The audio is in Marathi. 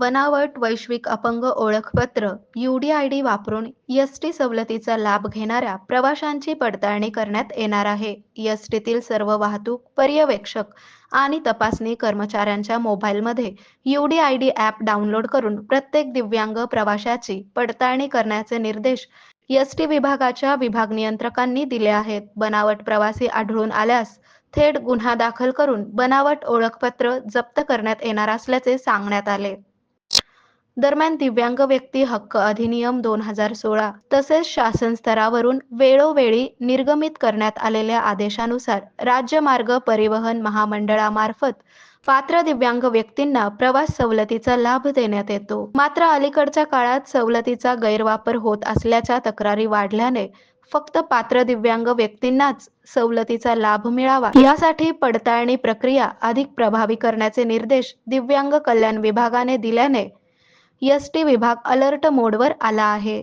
बनावट वैश्विक अपंग ओळखपत्र यूडीआयडी वापरून एसटी सवलतीचा लाभ घेणाऱ्या प्रवाशांची पडताळणी करण्यात येणार आहे. एसटीतील सर्व वाहतूक पर्यवेक्षक आणि तपासणी कर्मचाऱ्यांच्या मोबाईलमध्ये यूडीआयडी ॲप डाउनलोड करून प्रत्येक दिव्यांग प्रवाशाची पडताळणी करण्याचे निर्देश एसटी विभागाच्या विभाग नियंत्रकांनी दिले आहेत. बनावट प्रवासी आढळून आल्यास थेट गुन्हा दाखल करून बनावट ओळखपत्र जप्त करण्यात येणार असल्याचे सांगण्यात आले. दरम्यान दिव्यांग व्यक्ती हक्क अधिनियम दोन हजार सोळा तसेच शासन स्तरावरून वेळोवेळी निर्गमित करण्यात आलेल्या आदेशानुसार राज्य मार्ग परिवहन महामंडळामार्फत पात्र दिव्यांग व्यक्तींना प्रवास सवलतीचा लाभ देण्यात येतो. मात्र अलीकडच्या काळात सवलतीचा गैरवापर होत असल्याच्या तक्रारी वाढल्याने फक्त पात्र दिव्यांग व्यक्तींनाच सवलतीचा लाभ मिळावा. यासाठी पडताळणी प्रक्रिया अधिक प्रभावी करण्याचे निर्देश दिव्यांग कल्याण विभागाने दिल्याने एस टी विभाग अलर्ट मोडवर आला आहे.